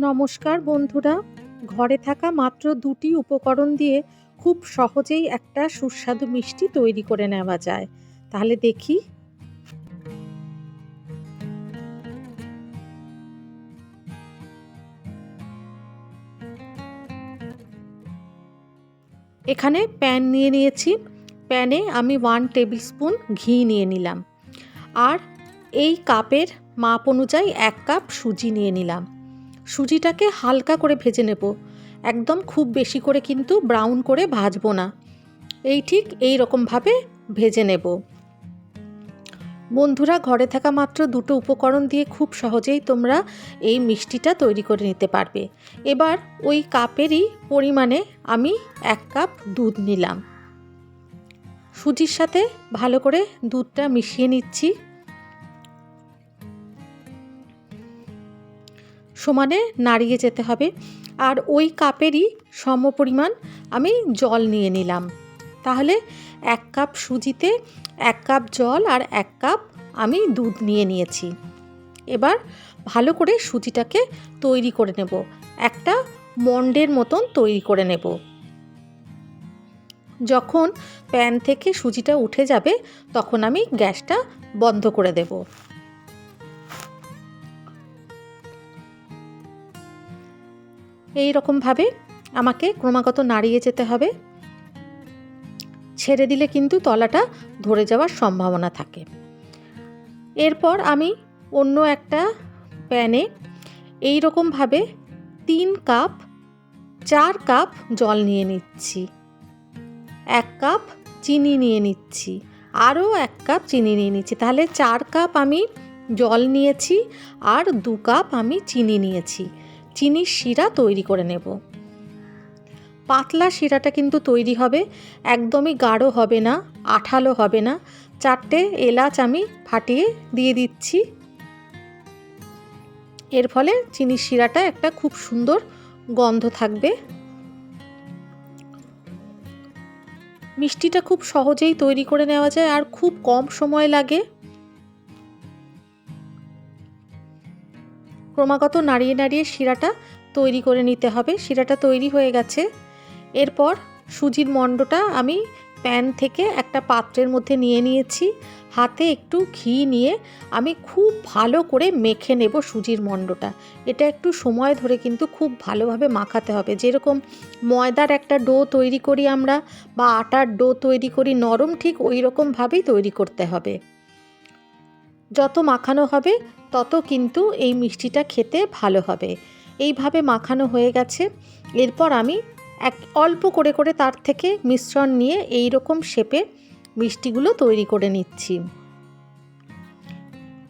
নমস্কার বন্ধুরা। ঘরে থাকা মাত্র দুটি উপকরণ দিয়ে খুব সহজেই একটা সুস্বাদু মিষ্টি তৈরি করে নেওয়া যায়। তাহলে দেখি। এখানে প্যান নিয়ে নিয়েছি। প্যানে আমি ওয়ান টেবিল স্পুন ঘি নিয়ে নিলাম। আর এই কাপের মাপ অনুযায়ী এক কাপ সুজি নিয়ে নিলাম। সুজিটাকে হালকা করে ভেজে নেব। একদম খুব বেশি করে কিন্তু ব্রাউন করে ভাজবো না। এই ঠিক এই রকমভাবে ভেজে নেব। বন্ধুরা, ঘরে থাকা মাত্র দুটো উপকরণ দিয়ে খুব সহজেই তোমরা এই মিষ্টিটা তৈরি করে নিতে পারবে। এবার ওই কাপেরই পরিমাণে আমি এক কাপ দুধ নিলাম। সুজির সাথে ভালো করে দুধটা মিশিয়ে নিচ্ছি। সমানে নাড়িয়ে যেতে হবে। আর ওই কাপেরই সম পরিমাণ আমি জল নিয়ে নিলাম। তাহলে এক কাপ সুজিতে এক কাপ জল আর এক কাপ আমি দুধ নিয়ে নিয়েছি। এবার ভালো করে সুজিটাকে তৈরি করে নেব। একটা মন্ডের মতন তৈরি করে নেব। যখন প্যান থেকে সুজিটা উঠে যাবে, তখন আমি গ্যাসটা বন্ধ করে দেবো। এই রকমভাবে আমাকে ক্রমাগত নাড়িয়ে যেতে হবে। ছেড়ে দিলে কিন্তু তলাটা ধরে যাওয়ার সম্ভাবনা থাকে। এরপর আমি অন্য একটা প্যানে এই রকমভাবে তিন কাপ, চার কাপ জল নিয়ে নিচ্ছি। এক কাপ চিনি নিয়ে নিচ্ছি। আরও এক কাপ চিনি নিয়ে নিচ্ছি। তাহলে চার কাপ আমি জল নিয়েছি আর দু কাপ আমি চিনি নিয়েছি। চিনির শিরা তৈরি করে নেব। পাতলা শিরাটা কিন্তু তৈরি হবে, একদমই গাঢ় হবে না, আঠালো হবে না। চারটে এলাচ আমি ফাটিয়ে দিয়ে দিচ্ছি। এর ফলে চিনির শিরাটা একটা খুব সুন্দর গন্ধ থাকবে। মিষ্টিটা খুব সহজেই তৈরি করে নেওয়া যায় আর খুব কম সময় লাগে। ক্রমাগত নাড়িয়ে নাড়িয়ে শিরাটা তৈরি করে নিতে হবে। শিরাটা তৈরি হয়ে গেছে। এরপর সুজির মণ্ডটা আমি প্যান থেকে একটা পাত্রের মধ্যে নিয়ে নিয়েছি। হাতে একটু ঘি নিয়ে আমি খুব ভালো করে মেখে নেব সুজির মণ্ডটা। এটা একটু সময় ধরে কিন্তু খুব ভালোভাবে মাখাতে হবে। যেরকম ময়দার একটা ডো তৈরি করি আমরা বা আটার ডো তৈরি করি, নরম ঠিক ওই রকমভাবেই তৈরি করতে হবে। যত মাখানো হবে, তত কিন্তু এই মিষ্টিটা খেতে ভালো হবে। এইভাবে মাখানো হয়ে গেছে। এরপর আমি এক অল্প করে করে তার থেকে মিশ্রণ নিয়ে এই রকম শেপে মিষ্টিগুলো তৈরি করে নিচ্ছি।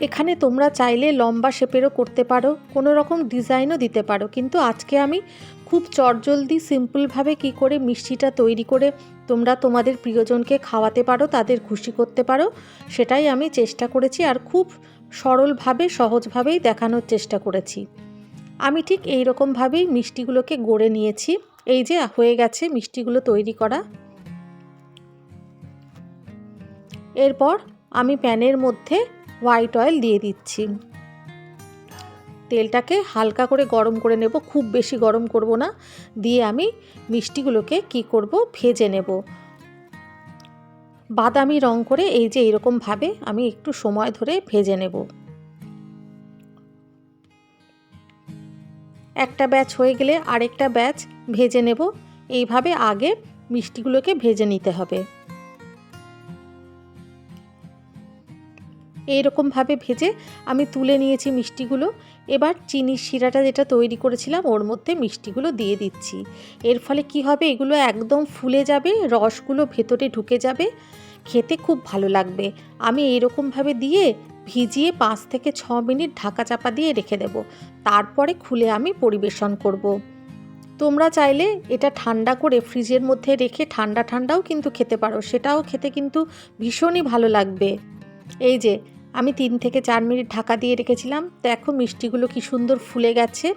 এখানে তোমরা চাইলে লম্বা শেপেরও করতে পারো, কোনো রকম ডিজাইনও দিতে পারো। কিন্তু আজকে আমি খুব চটজলদি, সিম্পলভাবে কি করে মিষ্টিটা তৈরি করে তোমরা তোমাদের প্রিয়জনকে খাওয়াতে পারো, তাদের খুশি করতে পারো, সেটাই আমি চেষ্টা করেছি আর খুব সরলভাবে, সহজভাবেই দেখানোর চেষ্টা করেছি। আমি ঠিক এই রকমভাবেই মিষ্টিগুলোকে গড়ে নিয়েছি। এই যে, হয়ে গেছে মিষ্টিগুলো তৈরি করা। এরপর আমি প্যানের মধ্যে হোয়াইট অয়েল দিয়ে দিচ্ছি। তেলটাকে হালকা করে গরম করে নেব, খুব বেশি গরম করব না। দিয়ে আমি মিষ্টিগুলোকে কি করব, ভেজে নেব। বাদামি রং করে এই যে এরকমভাবে আমি একটু সময় ধরে ভেজে নেব। একটা ব্যাচ হয়ে গেলে আরেকটা ব্যাচ ভেজে নেব। এইভাবে আগে মিষ্টিগুলোকে ভেজে নিতে হবে। এইরকমভাবে ভেজে আমি তুলে নিয়েছি মিষ্টিগুলো। এবার চিনির শিরাটা যেটা তৈরি করেছিলাম, ওর মধ্যে মিষ্টিগুলো দিয়ে দিচ্ছি। এর ফলে কি হবে, এগুলো একদম ফুলে যাবে, রসগুলো ভেতরে ঢুকে যাবে। খেতে খুব ভালো লাগবে। আমি এইরকমভাবে দিয়ে ভিজিয়ে পাঁচ থেকে ছ মিনিট ঢাকা চাপা দিয়ে রেখে দেব। তারপরে খুলে আমি পরিবেশন করব। তোমরা চাইলে এটা ঠান্ডা করে ফ্রিজের মধ্যে রেখে ঠান্ডা ঠান্ডাও কিন্তু খেতে পারো। সেটাও খেতে কিন্তু ভীষণই ভালো লাগবে। এই যে আমি তিন থেকে চার মিনিট ঢাকা দিয়ে রেখেছিলাম। দেখো মিষ্টিগুলো কি সুন্দর ফুলে গেছে।